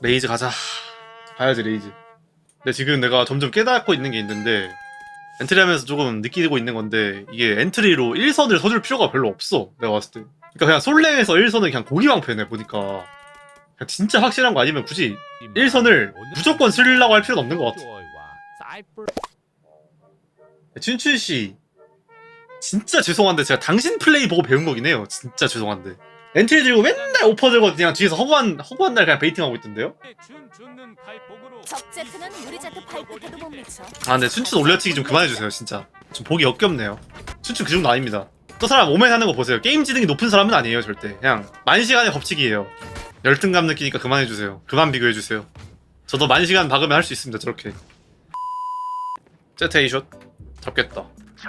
레이즈 가자. 가야지 레이즈. 근데 지금 내가 점점 깨닫고 있는 게 있는데 엔트리 하면서 조금 느끼고 있는 건데 이게 엔트리로 1선을 서줄 필요가 별로 없어. 내가 봤을 때. 그러니까 그냥 솔랭에서 1선은 그냥 고기방패네 보니까. 그냥 진짜 확실한 거 아니면 굳이 1선을 무조건 쓰려고 할 필요는 없는 것 같아. 춘춘 씨 진짜 죄송한데 제가 당신 플레이 보고 배운 거긴 해요. 진짜 죄송한데. 엔트리 들고 맨날 오퍼 들고 그냥 뒤에서 허구한 허구한 날 그냥 베이팅하고 있던데요? 발끝에도 못 미쳐. 아 근데 춘춘 올려치기 좀 그만해주세요 진짜. 좀 보기 역겹네요. 춘춘 그 정도 아닙니다. 저 사람 오멘 하는 거 보세요. 게임 지능이 높은 사람은 아니에요 절대. 그냥 만 시간의 법칙이에요. 열등감 느끼니까 그만해주세요. 그만 비교해주세요. 저도 만 시간 박으면 할 수 있습니다 저렇게. 제트 A샷 잡겠다.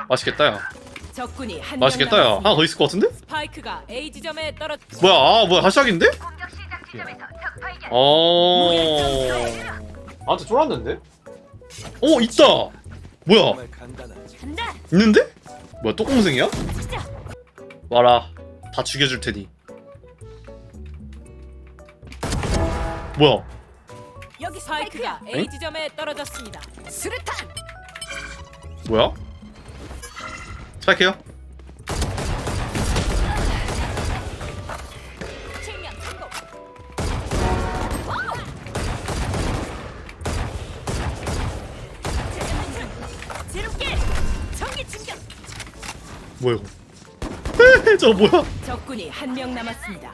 맛있겠다 야. 적군이 한 맛있겠다 야. 하나 더 있을 것 같은데? 스파이크가 A 지점에 떨어. 뭐야 아 뭐야 하시작인데? 어... 나한테 쫄았는데? 어 있다! 뭐야 간다. 있는데? 뭐야 똥공생이야? 진짜. 와라 다 죽여줄 테니 뭐야 여기 스파이크가. A 지점에 떨어졌습니다. 수류탄. 뭐야? 스파이크요? 뭐야 이거? 저거 뭐야? 적군이 한 명 남았습니다.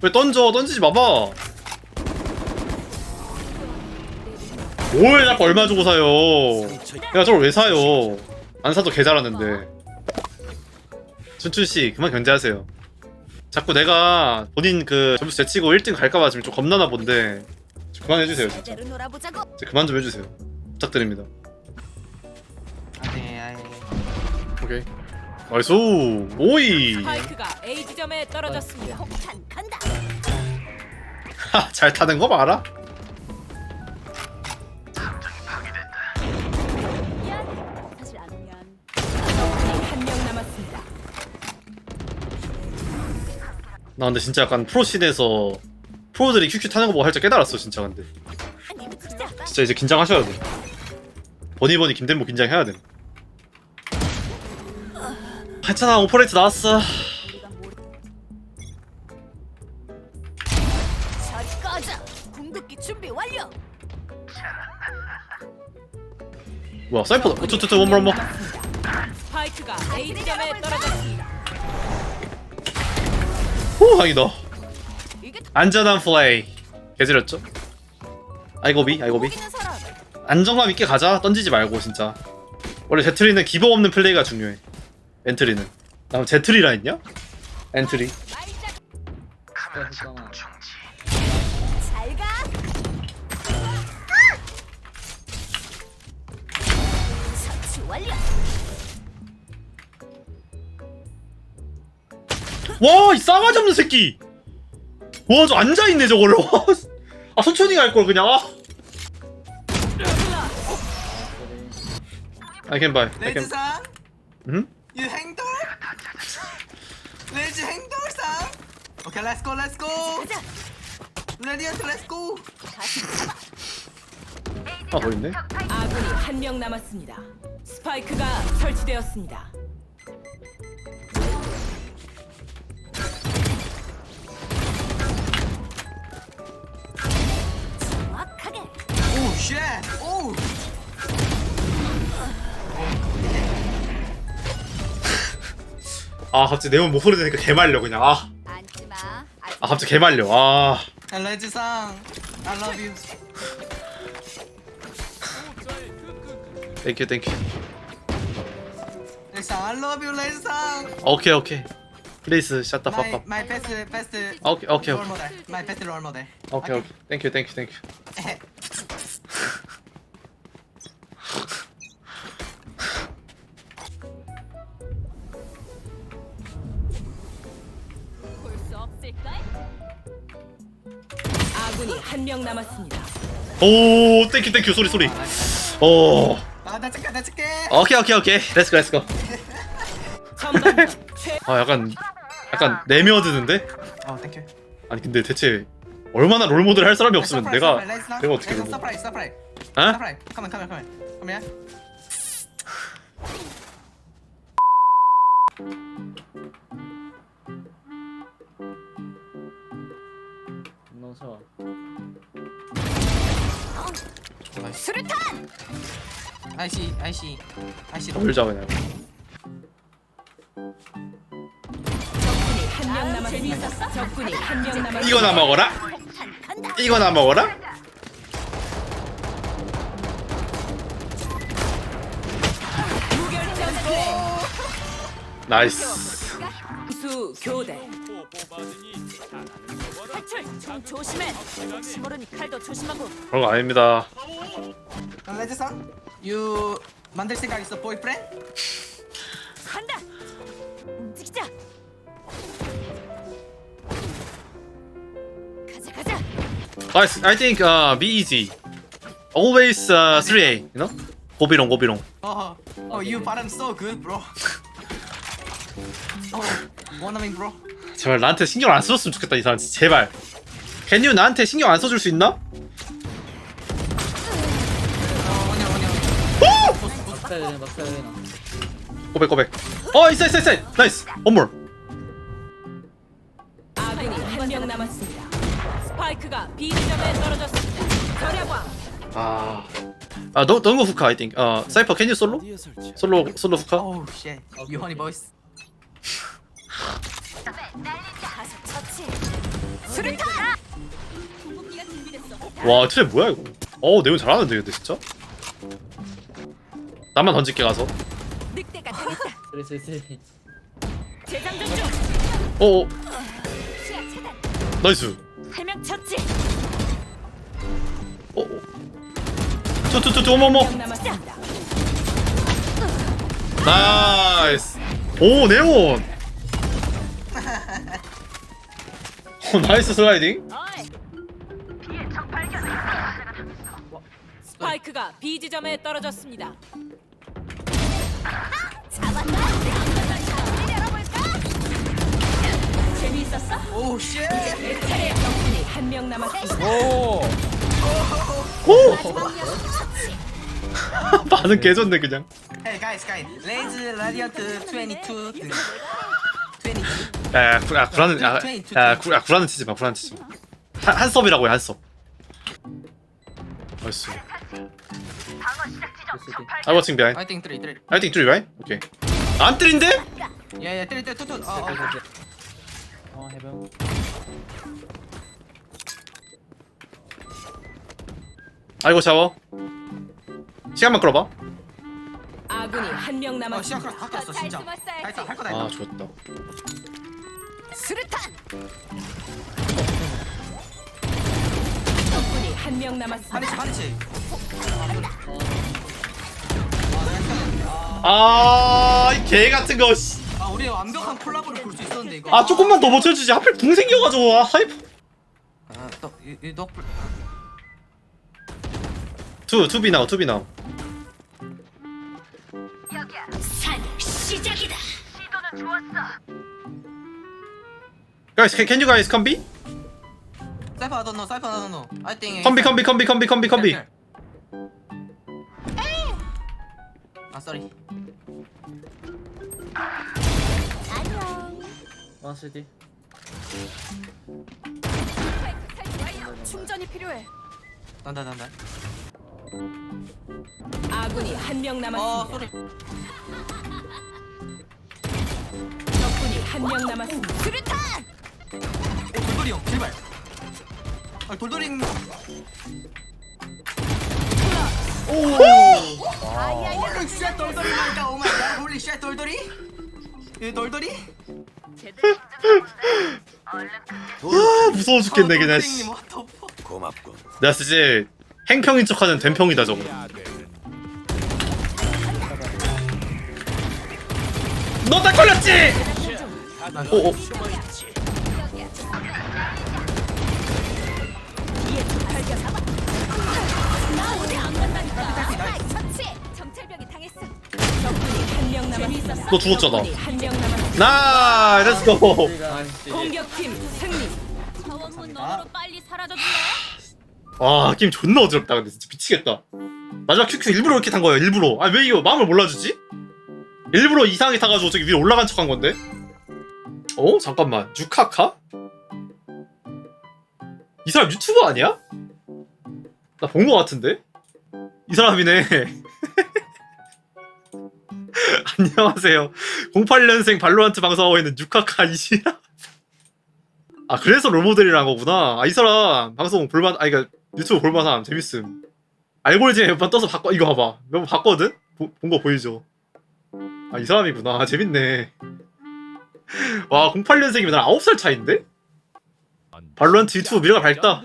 왜 던져? 던지지 마봐. 뭘 자꾸 얼마 주고 사요? 내가 저걸 왜 사요? 안 사도 개 잘하는데 춘춘씨 그만 견제하세요. 자꾸 내가 본인 그 점수 제치고 1등 갈까봐 지금 좀 겁나나 본데 좀 그만 해주세요 진짜. 제대로 놀아보자고. 그만 좀 해주세요. 부탁드립니다. 아니 아니. 오케이. 나이스. 오이. 스파이크가 A 지점에 떨어졌습니다. 폭탄 간다. 하, 잘 타는 거 봐라 나 근데 진짜 약간 프로씬에서 프로들이 큐큐 타는 거 보고 살짝 깨달았어 진짜 근데 진짜. 이제 긴장하셔야 돼 버니버니 김대모 긴장해야 돼 괜찮아 오퍼레이트 나왔어. 저리 꺼져. 궁극기 준비 완료. 뭐야 사이퍼다 어쩌쩌쩌 원more 남았습니다. 스파이크가 A 지점에 떨어졌습니다. 오 다행이다. 안전한 플레이. 개지렸죠? 아이고비 아이고비. 안정감 있게 가자. 던지지 말고 진짜. 원래 제트리는 기복 없는 플레이가 중요해. 엔트리는. 나 제트리라 했냐? 엔트리 와, 이 싸가지 없는 새끼! 와, 저 앉아있네, 저걸로. 아, 천천히 갈 걸, 그냥. 아. I can buy. I can. 레즈상 응? 유 행돌 레즈 행돌상 오케이 렛츠고 렛츠고 가자. 레디언트 렛츠고 아, 더 있네. 아군이 한 명 남았습니다. 스파이크가 설치되었습니다. 쉣 오 아, 갑자기 내몸 목소리 들으니까 개말려, 그냥. 아, 앉지 마. 아직 아 갑자기 개말려. 아. 레즈상 I love you 땡큐, 땡큐. 레즈상 I love you 레즈상 오케이, 오케이. 플레이스, 샷다 my 팍팍. my best best 오케이, 오케이, role 오케이. model my best role model 오케이, 오케이. 땡큐, 땡큐, 땡큐. 한 명 남았습니다. 오, 땡큐, 땡큐. 소리, 소리. 오. 아 나줄게 나줄게 오케이, 오케이, 오케이. 렛츠고, 렛츠고. 전반전 최 아, 약간, 약간 내며드는데? 어 땡큐 아니, 근데 대체 얼마나 롤 모드를 할 사람이 없으면 내가 내가 어떻게 롤 모드? 서프라이즈 서프라이즈 어? 서프라이즈 카멘 카멘 카멘 카 수류탄 아이씨 아이씨 아이씨 놀자 그냥. 적군이 한 명 남았습니다. 적군이 한 명 남았습니다. 이거나 먹어라. 폭탄 간다 이거나 먹어라. 무결점 플레이. 나이스. 수 교대. 탈출 좀 조심해 혹시 모르니 칼도 조심하고 그런 거 아닙니다. 레즈상 you 만들 생각 있어 보이프렌? 간다 움직이자 가자 가자 Guys, I think uh, be easy. Always uh, 3A, you know? 고비롱 고비롱. 어, 어, you 발음 so good, bro. 어, 원어민 bro. 제발 나한테 신경 안 써줬으면 좋겠다 이 사람 제발. You 나한테 신경 안 써줄 수 있나? 막사야 막사야. 고백 고백. 어 있어 있어 있어. 나이스. 원몰. 아군이 한 명 남았습니다. 스파이크가 B 지점에 떨어졌습니다. 절야광. 아. 아, 너 너무 후카 I think. 어, 사이퍼 you 솔로? 솔로 솔로 후카? Shit. You honey boys. 가서 처치 뭐야 이거? 어, 내용 잘하는데 근데 진짜. 나만 던질게 가서. 늑대가 어, 어 나이스. 어, 어. 투투투투 어머머. 명 남았습니다. 나이스. 오, 네온. 오, 나이스 슬라이딩. 스파이크가 B 지점에 떨어졌습니다. 재미있었어? Oh 적군이 한 명 남았습니다. 오. 반응 개좋네 그냥. Hey guys, guys. Lazy Radiant 22. 22. 야, 야, 구, 야 구라는 야, 야, 구, 야 구라는 치지 마, 구라는 치지 마. 한, 한 섭이라고 해, 한 섭. 나이스. watching behind. I think 3, 3. I think three, right? 오케이. 안 때린데? Yeah, 3, 3, 2, 2. 어, 해병. 아이고 샤워. 시간만 끌어봐. 아군이 한명 어, 남았습니다. 다 꼈어, 잘 진짜. 다 했어, 할 거다 아, 했어. 좋았다. 수류탄 적군이 한 명 남았습니다. 반대치, 반대치. 아, 이개 같은 거. 씨. 아, 우리 완벽한 콜라보를 볼 수 있었는데 이거. 아, 조금만 더 버텨주지. 하필 궁 생겨가지고. 아, 하이프. 아, 또, 이, 이 너. 투, 투비 나우, 투비 나우. 산 시작이다 Guys, can, can you guys come B? 사이퍼 I don't know, 사이퍼 I don't know. I think. Come B, come B, come B. 아, sorry. 안녕 원 쓰리. 충전이 필요해 난다, 난다. 아군이 한 명 어, 남았습니다. sorry. 적군이 한 명 남았습니다. 수류탄 오, 돌돌이 형, 제발. 아, 돌돌이 형. 아야야 홀리 쉣 돌돌이 마이가 오 마이 갓 홀리 쉣 돌돌이 이 돌돌이 아, 무서워 죽겠네, 그냥. 씨. 뭐, 더 고맙군. 내가 쓰지 행평인 척하는 된평이다 저거. 너 딱 걸렸지? 오, 오. 너 죽었잖아. 나, 렛츠고. 공격팀 승리. 자원문 너로 빨리 사라져줄래? 와 게임 존나 어지럽다 근데 진짜 미치겠다 마지막 큐큐 일부러 이렇게 탄 거야 일부러 아 왜 이거 마음을 몰라주지? 일부러 이상하게 타가지고 저기 위에 올라간 척 한 건데 어? 잠깐만 유카카? 이 사람 유튜버 아니야? 나 본 거 같은데? 이 사람이네 안녕하세요. 08년생 발로란트 방송하고 있는 유카카 이시라. 아 그래서 롤모델이란 거구나. 아 이 사람 방송 볼만 아 이거 유튜브 볼만 함 재밌음. 알고리즘에 몇번 떠서 바꿔 이거 봐봐. 몇 번 봤거든? 본 거 보이죠? 아 이 사람이구나. 아, 재밌네. 와 08년생이면 나랑 9살 차인데? 발로란트 유튜브 미래가 밝다